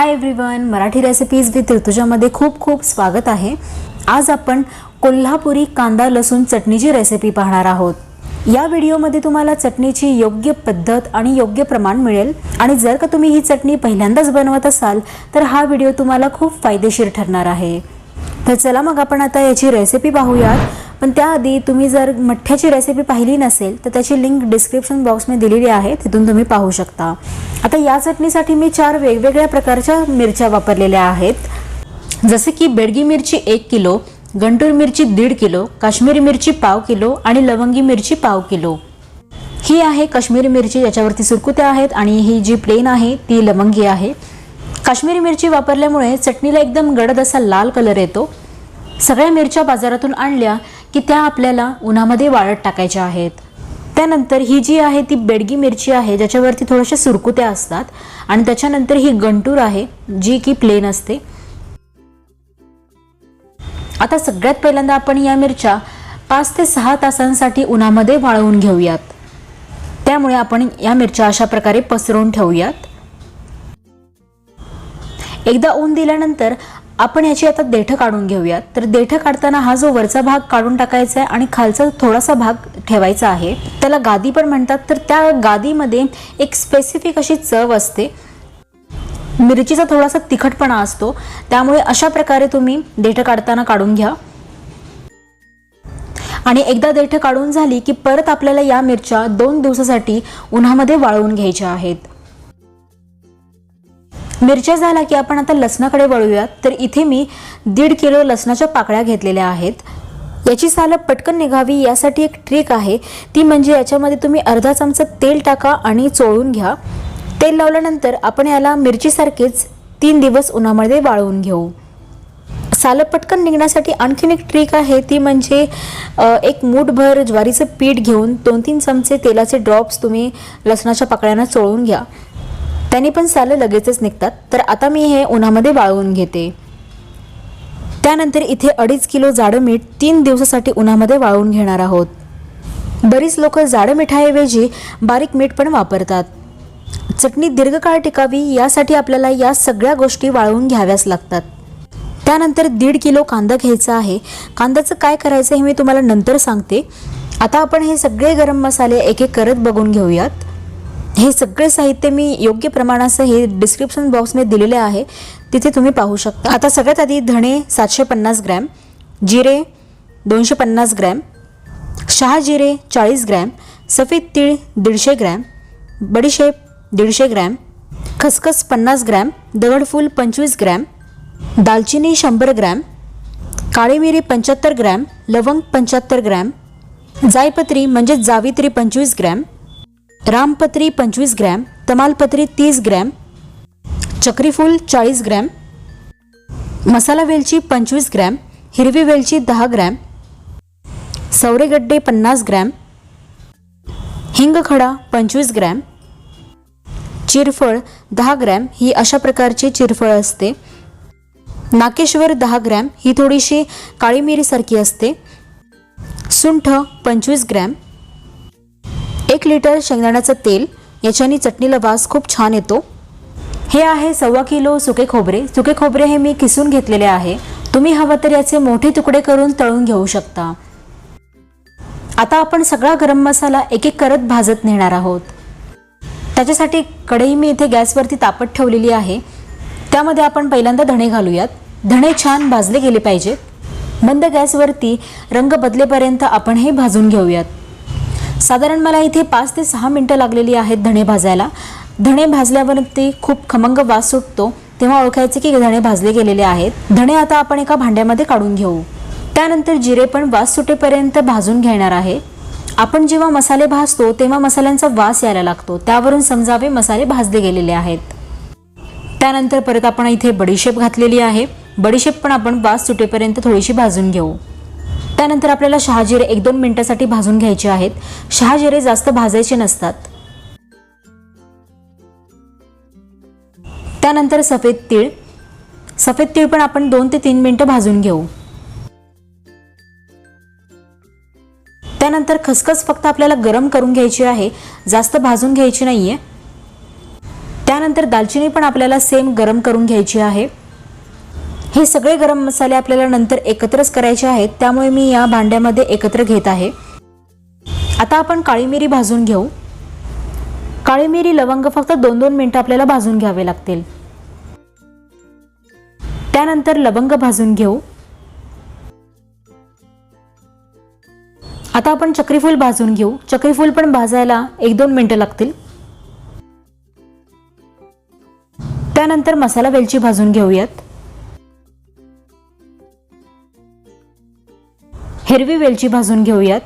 Hi everyone Marathi recipes with ऋतुजामध्ये खूप खूप स्वागत आहे. आज आपण कोल्हापुरी कांदा लसूण चटणीची रेसिपी पाहणार आहोत. या व्हिडिओमध्ये तुम्हाला चटणीची योग्य पद्धत आणि योग्य प्रमाण मिळेल. आणि जर का तुम्ही ही चटणी पहिल्यांदाच बनवत असाल तर हा व्हिडिओ तुम्हाला खूप फायदेशीर ठरणार आहे. तर चला मग आपण आता याची रेसिपी पाहूयात. पण त्याआधी तुम्ही जर मठ्ठ्याची रेसिपी पाहिली नसेल तर त्याची लिंक डिस्क्रिप्शन बॉक्समध्ये दिलेली आहे. तिथून तुम्ही पाहू शकता. आता या चटणीसाठी मी चार वेगवेगळ्या प्रकारच्या मिरच्या वापरलेल्या आहेत. जसे की बेडगी मिरची एक किलो गंटूर मिरची दीड किलो काश्मीरी मिरची पाव किलो आणि लवंगी मिरची पाव किलो. ही आहे काश्मीरी मिरची याच्यावरती सुरकुत्या आहेत आणि ही जी प्लेन आहे ती लवंगी आहे. काश्मीरी मिरची वापरल्यामुळे चटणीला एकदम गडद असा लाल कलर येतो. सगळ्या मिरच्या बाजारातून आणल्या की त्या आपल्याला उन्हामध्ये वाळत टाकायच्या आहेत. त्यानंतर ही जी आहे ती बेडगी मिरची आहे ज्याच्यावरती थोड्याशा सुरकुत्या असतात आणि त्याच्यानंतर ही गंटूर आहे जी की प्लेन असते. आता सगळ्यात पहिल्यांदा आपण या मिरच्या पाच ते सहा तासांसाठी उन्हामध्ये वाळवून घेऊयात. त्यामुळे आपण या मिरच्या अशा प्रकारे पसरवून ठेवूयात. एकदा ऊन दिल्यानंतर आपण याची आता देठं काढून घेऊयात. तर देठं काढताना हा जो वरचा भाग काढून टाकायचा आहे आणि खालचा थोडासा भाग ठेवायचा आहे. त्याला गादी पण म्हणतात. तर त्या गादीमध्ये एक स्पेसिफिक अशी चव असते. मिरचीचा थोडासा तिखटपणा असतो. त्यामुळे अशा प्रकारे तुम्ही देठं काढताना काढून घ्या. आणि एकदा देठं काढून झाली की परत आपल्याला या मिरच्या दोन दिवसासाठी उन्हामध्ये वाळवून घ्यायच्या आहेत. मिरच्या झाला की आपण आता लसणाकडे वळूयात. तर इथे मी दीड किलो लसणाच्या पाकळ्या घेतलेल्या आहेत. याची सालं पटकन निघावी यासाठी एक ट्रिक आहे. ती म्हणजे याच्यामध्ये तुम्ही अर्धा चमचा तेल टाका आणि चोळून घ्या. तेल लावल्यानंतर आपण याला मिरचीसारखेच तीन दिवस उन्हामध्ये वाळवून घेऊ. सालं पटकन निघण्यासाठी आणखीन एक ट्रिक आहे. ती म्हणजे एक मूठभर ज्वारीचं पीठ घेऊन दोन तीन चमचे तेलाचे ड्रॉप्स तुम्ही लसणाच्या पाकळ्यांना चोळून घ्या. त्याने पण सालं लगेचच निघतात. तर आता मी हे उन्हामध्ये वाळवून घेते. त्यानंतर इथे अडीच किलो जाडं मीठ तीन दिवसासाठी उन्हामध्ये वाळवून घेणार आहोत. बरीच लोक जाडं मिठाऐवजी बारीक मीठ पण वापरतात. चटणी दीर्घकाळ टिकावी यासाठी आपल्याला या सगळ्या गोष्टी वाळवून घ्याव्याच लागतात. त्यानंतर दीड किलो कांदा घ्यायचा आहे. कांद्याचं काय करायचं हे मी तुम्हाला नंतर सांगते. आता आपण हे सगळे गरम मसाले एक एक करत बघून घेऊयात. हे सगळे साहित्य मी योग्य प्रमाणाचं हे डिस्क्रिप्शन बॉक्समध्ये दिलेले आहे. तिथे तुम्ही पाहू शकता. आता सगळ्यात आधी धणे सातशे पन्नास ग्रॅम जिरे दोनशे पन्नास ग्रॅम शहाजिरे चाळीस ग्रॅम सफेद तीळ दीडशे ग्रॅम बडीशेप दीडशे ग्रॅम खसखस पन्नास ग्रॅम दगडफूल पंचवीस ग्रॅम दालचिनी शंभर ग्रॅम काळी मिरी पंच्याहत्तर ग्रॅम लवंग पंच्याहत्तर ग्रॅम जायपत्री म्हणजे जावित्री पंचवीस ग्रॅम रामपत्री पंचवीस ग्रॅम तमालपत्री तीस ग्रॅम चक्रीफूल चाळीस ग्रॅम मसाला वेलची पंचवीस ग्रॅम हिरवी वेलची दहा ग्रॅम सवरेगड्डे पन्नास ग्रॅम हिंगखडा पंचवीस ग्रॅम चिरफळ दहा ग्रॅम ही अशा प्रकारची चिरफळ असते. नाकेश्वर दहा ग्रॅम ही थोडीशी काळी मिरीसारखी असते. सुंठ पंचवीस ग्रॅम एक लिटर शेंगदाण्याचं तेल याच्याने चटणीला वास खूप छान येतो. हे आहे सव्वा किलो सुके खोबरे. सुके खोबरे हे मी किसून घेतलेले आहे. तुम्ही हवं तर याचे मोठे तुकडे करून तळून घेऊ शकता. आता आपण सगळा गरम मसाला एक एक करत भाजत नेणार आहोत. त्याच्यासाठी कढई मी इथे गॅसवरती तापत ठेवलेली आहे. त्यामध्ये आपण पहिल्यांदा धणे घालूयात. धणे छान भाजले गेले पाहिजेत. मंद गॅसवरती रंग बदलेपर्यंत आपण हे भाजून घेऊयात. साधारण मला इथे पाच ते सहा मिनटं लागलेली आहेत धणे भाजायला. धणे भाजल्यावरती खूप खमंग वास सुटतो तेव्हा ओळखायचे की धणे भाजले गेलेले आहेत. धणे आता आपण एका भांड्यामध्ये काढून घेऊ. त्यानंतर जिरे पण वास सुटेपर्यंत भाजून घेणार आहे. आपण जेव्हा मसाले भाजतो तेव्हा मसाल्यांचा वास यायला लागतो. त्यावरून समजावे मसाले भाजले गेलेले आहेत. त्यानंतर परत आपण इथे बडीशेप घातलेली आहे. बडीशेप पण आपण वास सुटेपर्यंत थोडीशी भाजून घेऊ. त्यानंतर आपल्याला शहाजिरे एक दोन मिनिटासाठी भाजून घ्यायचे आहेत. शहाजिरे जास्त भाजायचे नसतात. त्यानंतर सफेद तीळ. सफेद तीळ पण आपण दोन ते तीन मिनिटं भाजून घेऊ. त्यानंतर खसखस फक्त आपल्याला गरम करून घ्यायची आहे. जास्त भाजून घ्यायची नाहीये. त्यानंतर त्यानंतर दालचिनी पण आपल्याला सेम गरम करून घ्यायची आहे. हे सगळे गरम मसाले आपल्याला नंतर एकत्रच करायचे आहेत त्यामुळे मी या भांड्यामध्ये एकत्र घेत आहे. आता आपण काळी मिरी भाजून घेऊ. काळी मिरी लवंग फक्त दोन दोन मिनटं आपल्याला भाजून घ्यावे लागतील. त्यानंतर लवंग भाजून घेऊ. आता आपण चक्रीफूल भाजून घेऊ. चक्रीफूल पण भाजायला एक दोन मिनटं लागतील. त्यानंतर मसाला वेलची भाजून घेऊयात. हिरवी वेलची भाजून घेऊयात.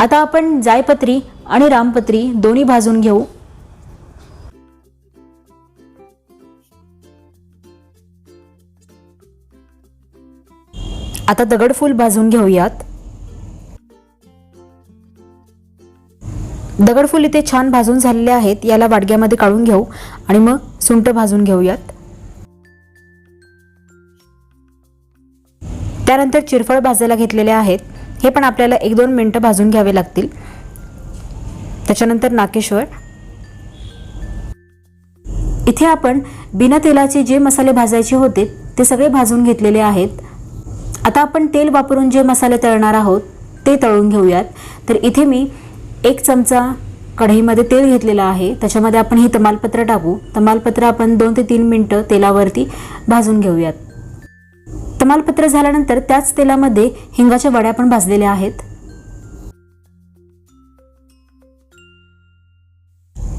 आता आपण जायपत्री आणि रामपत्री दोन्ही भाजून घेऊ. आता दगडफूल भाजून घेऊयात. दगडफूल इथे छान भाजून झालेले आहेत याला वाडग्यामध्ये काढून घेऊ आणि मग सुंट भाजून घेऊयात. त्यानंतर चिरफळ भाजायला घेतलेले आहेत. हे पण आपल्याला एक दोन मिनटं भाजून घ्यावे लागतील. त्याच्यानंतर नाकेश्वर. इथे आपण बिना तेलाचे जे मसाले भाजायचे होते ते सगळे भाजून घेतलेले आहेत. आता आपण तेल वापरून जे मसाले तळणार आहोत ते तळून घेऊयात. तर इथे मी एक चमचा कढईमध्ये तेल घेतलेलं आहे. त्याच्यामध्ये आपण हे तमालपत्र टाकू. तमालपत्र आपण दोन ते तीन मिनटं तेलावरती भाजून घेऊयात. तमालपत्र झाल्यानंतर त्याच तेलामध्ये हिंगाच्या वड्या पण भाजलेल्या आहेत.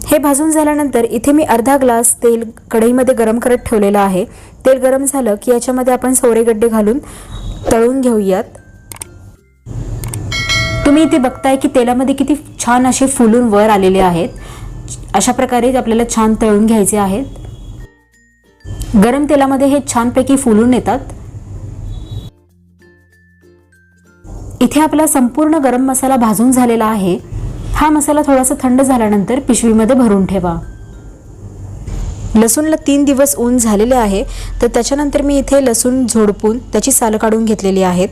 हे भाजून झाल्यानंतर इथे मी अर्धा ग्लास तेल कढईमध्ये गरम करत ठेवलेलं आहे. तेल गरम झालं की याच्यामध्ये आपण सोरेगड्डे घालून तळून घेऊयात. तुम्ही इथे बघताय की तेलामध्ये किती छान असे फुलून वर आलेले आहेत. अशा प्रकारे आपल्याला छान तळून घ्यायचे आहेत. गरम तेलामध्ये हे छानपैकी फुलून येतात. इथे आपला संपूर्ण गरम मसाला भाजून झालेला आहे. हा मसाला थोडासा थंड झाल्यानंतर पिशवीमध्ये भरून ठेवा. लसूणला तीन दिवस ऊन झालेले आहे तर त्याच्यानंतर मी इथे लसूण झोडपून त्याची सालं काढून घेतलेली आहेत.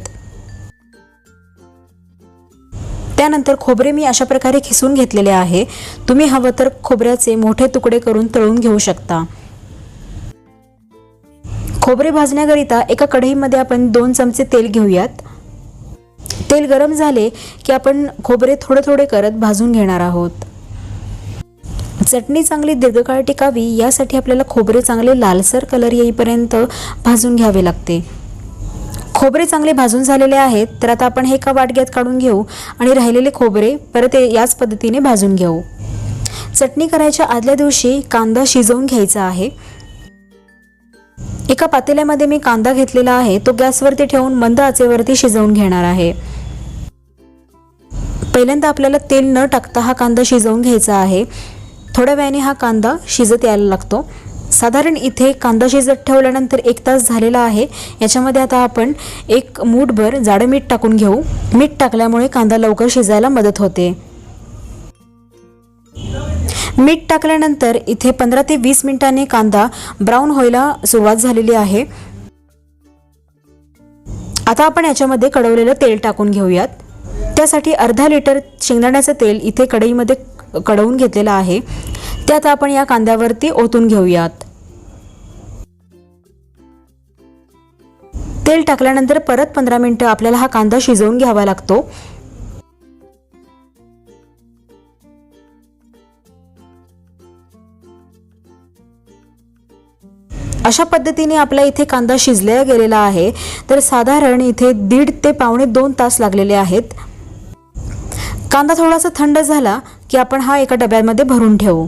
त्यानंतर खोबरे मी अशा प्रकारे खिसून घेतलेले आहे. तुम्ही हवं तर खोबऱ्याचे मोठे तुकडे करून तळून घेऊ शकता. खोबरे भाजण्याकरिता एका कढईमध्ये आपण दोन चमचे तेल घेऊयात. तेल गरम झाले की आपण खोबरे थोडे थोडे करत भाजून घेणार आहोत. चटणी चांगली दीर्घकाळ टिकावी यासाठी आपल्याला खोबरे चांगले लालसर कलर येईपर्यंत भाजून घ्यावे लागते. खोबरे चांगले भाजून झालेले आहेत तर आता आपण हे एका वाटग्यात काढून घेऊ आणि राहिलेले खोबरे परत याच पद्धतीने भाजून घेऊ. चटणी करायच्या आदल्या दिवशी कांदा शिजवून घ्यायचा आहे. एका पातेल्यामध्ये मी कांदा घेतलेला आहे तो गॅसवरती ठेवून मंद आचेवरती शिजवून घेणार आहे. पहिल्यांदा आपल्याला तेल न टाकता हा कांदा शिजवून घ्यायचा आहे. थोड्या वेळाने हा कांदा शिजत यायला लागतो. साधारण इथे कांदा शिजत ठेवल्यानंतर एक तास झालेला आहे. याच्यामध्ये आता आपण एक मूठभर जाडं मीठ टाकून घेऊ. मीठ टाकल्यामुळे कांदा लवकर शिजायला मदत होते. मीठ टाकल्यानंतर इथे पंधरा ते वीस मिनिटांनी कांदा ब्राऊन व्हायला सुरुवात झालेली आहे. आता आपण याच्यामध्ये कडवलेलं तेल टाकून घेऊयात. त्यासाठी अर्धा लिटर शेंगदाण्याचं तेल इथे कढईमध्ये कडवून घेतलेलं आहे. ते आता आपण या कांद्यावरती ओतून घेऊयात. तेल टाकल्यानंतर परत पंधरा मिनटं आपल्याला हा कांदा शिजवून घ्यावा लागतो. अशा पद्धतीने आपला इथे कांदा शिजल्या गेलेला आहे. तर साधारण इथे दीड ते पावणे दोन तास लागलेले आहेत. कांदा थोडासा थंड झाला की आपण हा एका डब्यामध्ये भरून ठेवू.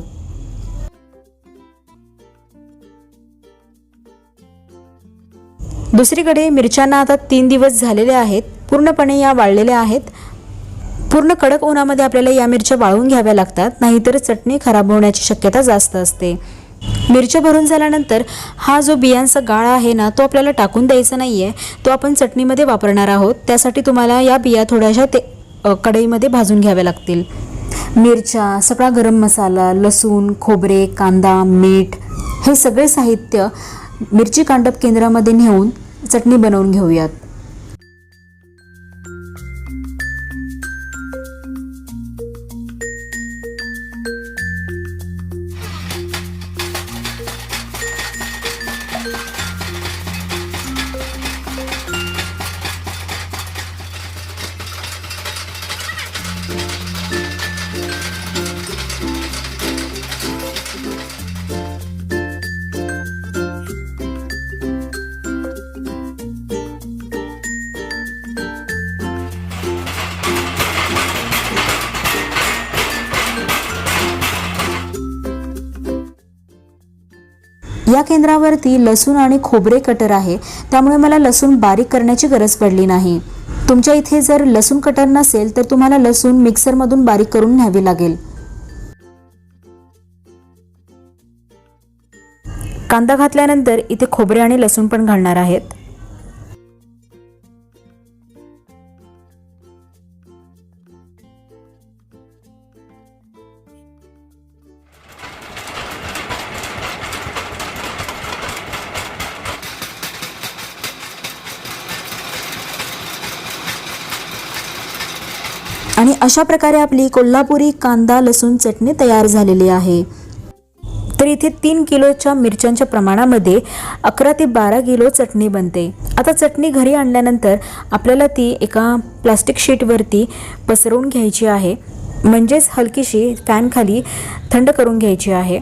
दुसरीकडे मिरच्यांना आता तीन दिवस झालेले आहेत. पूर्णपणे या वाळलेल्या आहेत. पूर्ण कडक उन्हामध्ये आपल्याला या मिरच्या वाळून घ्याव्या लागतात. नाहीतर चटणी खराब होण्याची शक्यता जास्त असते. मिरच्या भरून झाल्यानंतर हा जो बियांचा गाळा आहे ना तो आपल्याला टाकून द्यायचा नाही आहे तो आपण चटणीमध्ये वापरणार आहोत. त्यासाठी तुम्हाला या बिया थोड्याशा ते कढईमध्ये भाजून घ्याव्या लागतील. मिरच्या सगळा गरम मसाला लसूण खोबरे कांदा मीठ हे सगळे साहित्य मिरची कांडप केंद्रामध्ये नेऊन चटणी बनवून घेऊयात. या लसूण आणि खोबरे कटर आहे. त्यामुळे मला लसूण बारीक करण्याची गरज पडली नाही. तुमच्या इथे जर लसूण कटर नसेल तर तुम्हाला लसूण मिक्सरमधून बारीक करून न्यावी लागेल. कांदा घातल्यानंतर इथे खोबरे आणि लसूण पण घालणार आहेत. आणि अशा प्रकारे आपली कोल्हापुरी कांदा लसूण चटणी तयार झालेली आहे. तर इथे तीन किलोच्या मिरच्यांच्या प्रमाणामध्ये अकरा ते बारा किलो चटणी बनते. आता चटणी घरी आणल्यानंतर आपल्याला ती एका प्लास्टिक शीटवरती पसरवून घ्यायची आहे. म्हणजेच हलकीशी फॅनखाली थंड करून घ्यायची आहे.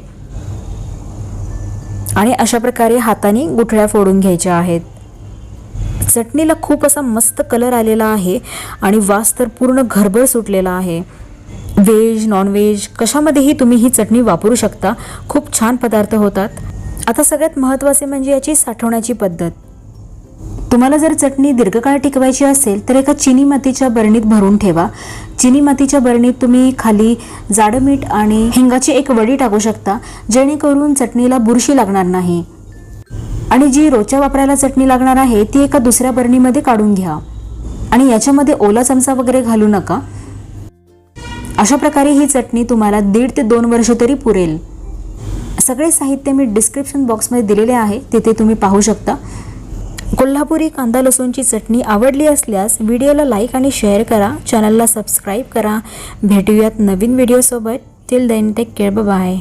आणि अशा प्रकारे हाताने गुठळ्या फोडून घ्यायच्या आहेत. चटणीला खूप असा मस्त कलर आलेला आहे आणि वास तर पूर्ण घरभर सुटलेला आहे. व्हेज नॉनव्हेज कशामध्येही तुम्ही ही चटणी वापरू शकता. खूप छान पदार्थ होतात. आता सगळ्यात महत्त्वाचे म्हणजे याची साठवण्याची पद्धत. तुम्हाला जर चटणी दीर्घकाळ टिकवायची असेल तर एका चिनी मातीच्या बरणीत भरून ठेवा. चिनी मातीच्या बरणीत तुम्ही खाली जाडं मीठ आणि हिंगाची एक वडी टाकू शकता जेणेकरून चटणीला बुरशी लागणार नाही. आणि जी रोजच्या वापरायला चटणी लागणार आहे ती एका दुसऱ्या बरणीमध्ये काढून घ्या. आणि याच्यामध्ये ओला चमचा वगैरे घालू नका. अशा प्रकारे ही चटणी तुम्हाला दीड ते दोन वर्ष तरी पुरेल. सगळे साहित्य मी डिस्क्रिप्शन बॉक्समध्ये दिलेले आहे तिथे तुम्ही पाहू शकता. कोल्हापुरी कांदा लसूणची चटणी आवडली असल्यास व्हिडिओला लाईक आणि शेअर करा. चॅनलला सबस्क्राईब करा. भेटूयात नवीन व्हिडिओसोबत. Till then take care bye